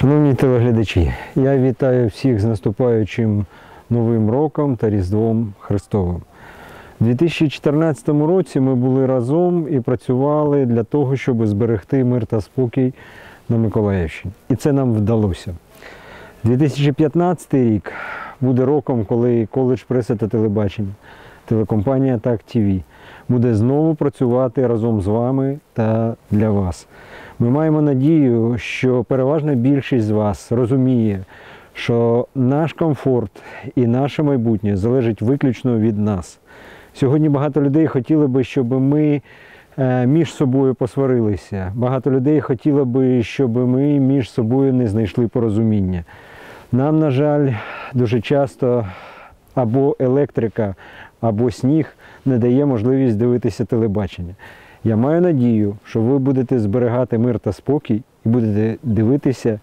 Шановні телеглядачі, я вітаю всіх з наступаючим Новим роком та Різдвом Христовим. У 2014 році ми були разом і працювали для того, щоб зберегти мир та спокій на Миколаївщині. І це нам вдалося. 2015 рік буде роком, коли коледж преси та телебачення, телекомпанія Так ТВ буде знову працювати разом з вами та для вас. Ми маємо надію, що переважна більшість з вас розуміє, що наш комфорт і наше майбутнє залежить виключно від нас. Сьогодні багато людей хотіли би, щоб ми е, між собою посварилися. Багато людей хотіло би, щоб ми між собою не знайшли порозуміння. Нам, на жаль, дуже часто або електрика, або сніг не дає можливість дивитися телебачення. Я маю надію, що ви будете зберігати мир та спокій і будете дивитися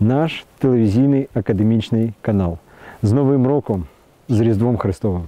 наш телевізійний академічний канал. З Новим роком, з Різдвом Христовим!